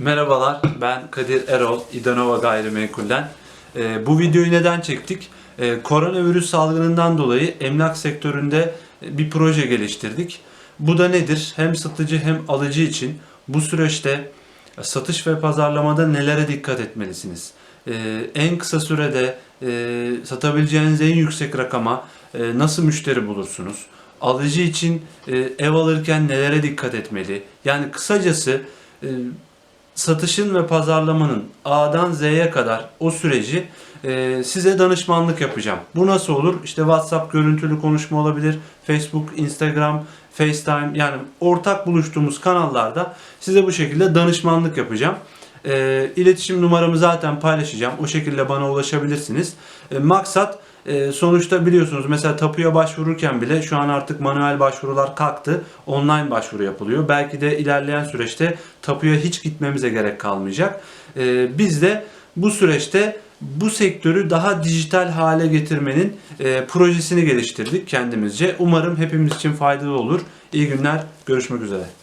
Merhabalar, ben Kadir Erol, İdanova Gayrimenkul'den. Ee, bu videoyu neden çektik? Ee, koronavirüs salgınından dolayı emlak sektöründe bir proje geliştirdik. Bu da nedir? Hem satıcı hem alıcı için bu süreçte satış ve pazarlamada nelere dikkat etmelisiniz? Ee, en kısa sürede e, satabileceğiniz en yüksek rakama e, nasıl müşteri bulursunuz? Alıcı için e, ev alırken nelere dikkat etmeli? Yani kısacası e, satışın ve pazarlamanın A'dan Z'ye kadar o süreci e, size danışmanlık yapacağım. Bu nasıl olur? İşte WhatsApp görüntülü konuşma olabilir, Facebook, Instagram, FaceTime yani ortak buluştuğumuz kanallarda size bu şekilde danışmanlık yapacağım. E, iletişim numaramı zaten paylaşacağım. O şekilde bana ulaşabilirsiniz. E, maksat e, sonuçta biliyorsunuz mesela tapuya başvururken bile şu an artık manuel başvurular kalktı. Online başvuru yapılıyor. Belki de ilerleyen süreçte tapuya hiç gitmemize gerek kalmayacak. E, biz de bu süreçte bu sektörü daha dijital hale getirmenin e, projesini geliştirdik kendimizce. Umarım hepimiz için faydalı olur. İyi günler. Görüşmek üzere.